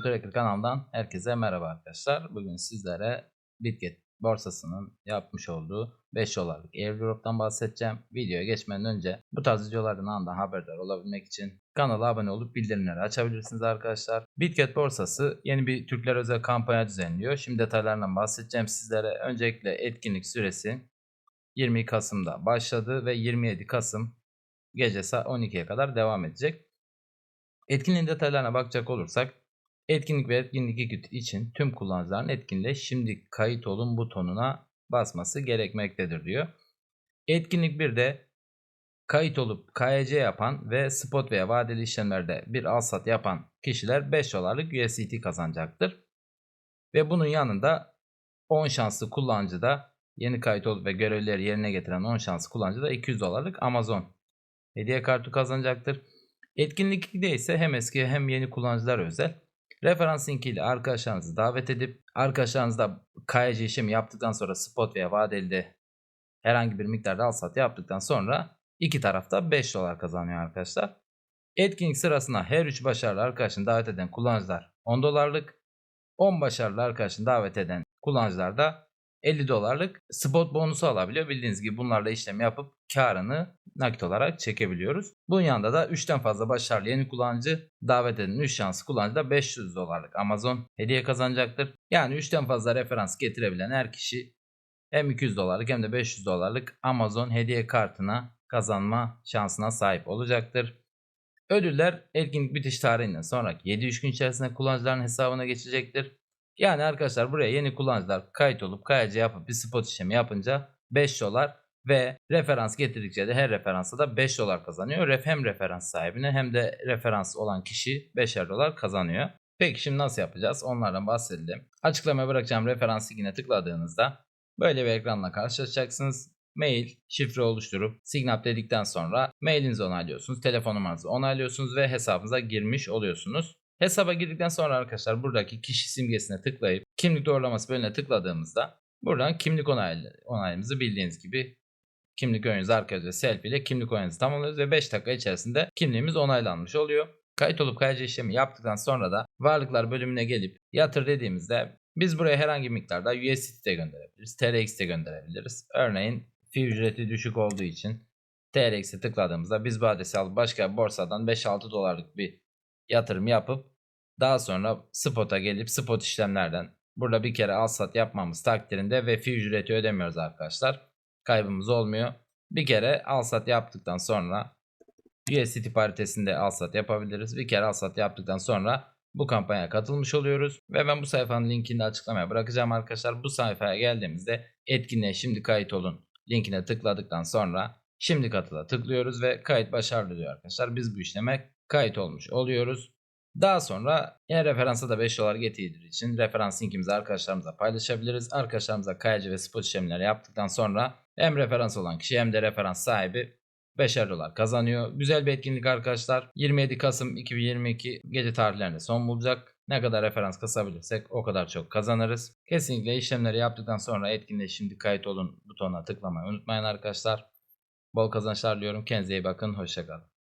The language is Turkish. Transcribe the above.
Kripto Tracker kanalından herkese merhaba arkadaşlar. Bugün sizlere Bitget borsasının yapmış olduğu 5 dolarlık airdrop'tan bahsedeceğim. Videoya geçmeden önce bu tarz videolardan anında haberdar olabilmek için kanala abone olup bildirimleri açabilirsiniz arkadaşlar. Bitget borsası yeni bir Türkler özel kampanya düzenliyor. Şimdi detaylarından bahsedeceğim sizlere. Öncelikle etkinlik süresi 20 Kasım'da başladı ve 27 Kasım gece saat 12'ye kadar devam edecek. Etkinliğin detaylarına bakacak olursak etkinlik ve etkinlik için tüm kullanıcıların etkinliğe şimdi kayıt olun butonuna basması gerekmektedir diyor. Etkinlik 1'de kayıt olup KYC yapan ve spot veya vadeli işlemlerde bir al sat yapan kişiler 5 dolarlık USDT kazanacaktır. Ve bunun yanında 10 şanslı kullanıcı da yeni kayıt olup ve görevleri yerine getiren 10 şanslı kullanıcı da 200 dolarlık Amazon hediye kartı kazanacaktır. Etkinlik 2'de ise hem eski hem yeni kullanıcılar özel. Referans linkiyle arkadaşlarınızı davet edip arkadaşlarınızla KYC işlemi yaptıktan sonra spot veya vadeli herhangi bir miktarda al sat yaptıktan sonra iki tarafta 5 dolar kazanıyor arkadaşlar. Etkinlik sırasında her 3 başarılı arkadaşını davet eden kullanıcılar 10 dolarlık, 10 başarılı arkadaşını davet eden kullanıcılar da 50 dolarlık spot bonusu alabiliyor. Bildiğiniz gibi bunlarla işlem yapıp karını nakit olarak çekebiliyoruz. Bunun yanında da 3'ten fazla başarılı yeni kullanıcı davet eden 3 şanslı kullanıcı da 500 dolarlık Amazon hediye kazanacaktır. Yani 3'ten fazla referans getirebilen her kişi hem 200 dolarlık hem de 500 dolarlık Amazon hediye kartına kazanma şansına sahip olacaktır. Ödüller etkinlik bitiş tarihinden sonraki 7-3 gün içerisinde kullanıcıların hesabına geçecektir. Yani arkadaşlar buraya yeni kullanıcılar kayıt olup KYC yapıp bir spot işlemi yapınca 5 dolar ve referans getirdikçe de her referansa da 5 dolar kazanıyor. Ref hem referans sahibine hem de referans olan kişi 5'er dolar kazanıyor. Peki şimdi nasıl yapacağız? Onlardan bahsedelim. Açıklamaya bırakacağım referans linkine tıkladığınızda böyle bir ekranla karşılaşacaksınız. Mail, şifre oluşturup signap dedikten sonra mailinizi onaylıyorsunuz, telefon numaranızı onaylıyorsunuz ve hesabınıza girmiş oluyorsunuz. Hesaba girdikten sonra arkadaşlar buradaki kişi simgesine tıklayıp kimlik doğrulaması bölümüne tıkladığımızda buradan kimlik onay, onaylımızı bildiğiniz gibi kimlik oyununuzu arkadaşlar selfie ile kimlik oyununuzu tamamlıyoruz ve 5 dakika içerisinde kimliğimiz onaylanmış oluyor. Kayıt olup KYC işlemi yaptıktan sonra da varlıklar bölümüne gelip yatır dediğimizde biz buraya herhangi miktarda USDT de gönderebiliriz. TRX de gönderebiliriz. Örneğin fi ücreti düşük olduğu için TRX'e tıkladığımızda biz bu adresi alıp başka borsadan 5-6 dolarlık bir yatırım yapıp daha sonra spot'a gelip spot işlemlerden burada bir kere al sat yapmamız takdirinde ve fi ücreti ödemiyoruz arkadaşlar. Kaybımız olmuyor. Bir kere al sat yaptıktan sonra USDT paritesinde al sat yapabiliriz. Bir kere al sat yaptıktan sonra bu kampanyaya katılmış oluyoruz. Ve ben bu sayfanın linkini açıklamaya bırakacağım arkadaşlar. Bu sayfaya geldiğimizde etkinliğe şimdi kayıt olun linkine tıkladıktan sonra şimdi katıla tıklıyoruz ve kayıt başarılı diyor arkadaşlar. Biz bu işleme kayıt olmuş oluyoruz. Daha sonra eğer referansa da 5 dolar getirdiği için referans linkimizi arkadaşlarımıza paylaşabiliriz. Arkadaşlarımıza KYC ve spot işlemleri yaptıktan sonra hem referans olan kişi hem de referans sahibi 5'er dolar kazanıyor. Güzel bir etkinlik arkadaşlar. 27 Kasım 2022 gece tarihlerinde son bulacak. Ne kadar referans kasabilirsek o kadar çok kazanırız. Kesinlikle işlemleri yaptıktan sonra etkinliğe şimdi kayıt olun butonuna tıklamayı unutmayın arkadaşlar. Bol kazançlar diliyorum. Kendinize iyi bakın. Hoşçakalın.